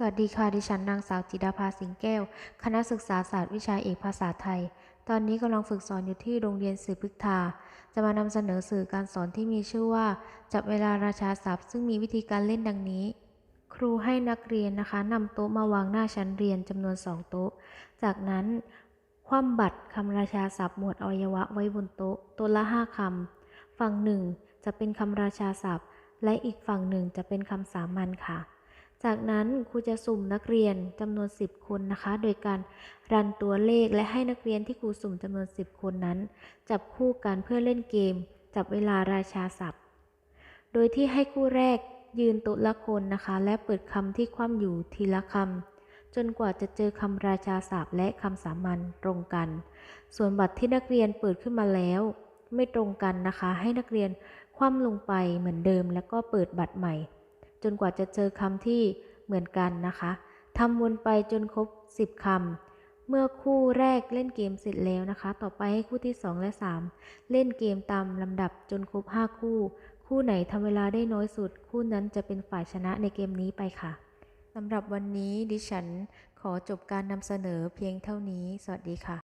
สวัสดีค่ะ ดิฉันนางสาวจิดาภาสิงแก้ว คณะศึกษาศาสตร์วิชาเอกภาษาไทย ตอนนี้กำลังฝึกสอนอยู่ที่โรงเรียนสื่อพฤกษาจะมานำเสนอสื่อการสอนที่มีชื่อว่า จับเวลาราชาศัพท์ ซึ่งมีวิธีการเล่นดังนี้ ครูให้นักเรียนนะคะนำโต๊ะมาวางหน้าชั้นเรียนจำนวน 2 โต๊ะ จากนั้น คว่ำบัตรคำราชาศัพท์หมวดอวัยวะไว้บนโต๊ะโต๊ะละ 5คำฝั่งหนึ่งจะเป็นคำราชาศัพท์ และอีกฝั่งหนึ่งจะเป็นคำสามัญค่ะ จากนั้นครูจะสุ่มนักเรียนจำนวน 10 คนนะคะ โดยการรันตัวเลขและให้นักเรียนที่ครูสุ่มจำนวน 10 คนนั้น จับคู่กันเพื่อเล่นเกม จับเวลาราชาศัพท์ โดยที่ให้คู่แรกยืนโต๊ะละคนนะคะ และเปิดคำที่คว่ำอยู่ทีละคำจนกว่าจะเจอคำราชาศัพท์และคำสามัญตรงกัน ส่วนบัตรที่นักเรียนเปิดขึ้นมาแล้ว ไม่ตรงกันนะคะ ให้นักเรียนคว่ำลงไปเหมือนเดิม แล้วก็เปิดบัตรใหม่ จนกว่าจะเจอคำที่เหมือนกันนะคะทำวนไปจนครบ 10คำเมื่อคู่แรกเล่นเกมเสร็จแล้วนะคะ ต่อไปให้คู่ที่ 2 และ 3 เล่นเกมตามลำดับจนครบ 5 คู่ คู่ไหนทำเวลาได้น้อยสุด คู่นั้นจะเป็นฝ่ายชนะในเกมนี้ไปค่ะสำหรับวันนี้ดิฉันขอจบการนำเสนอเพียงเท่านี้ สวัสดีค่ะ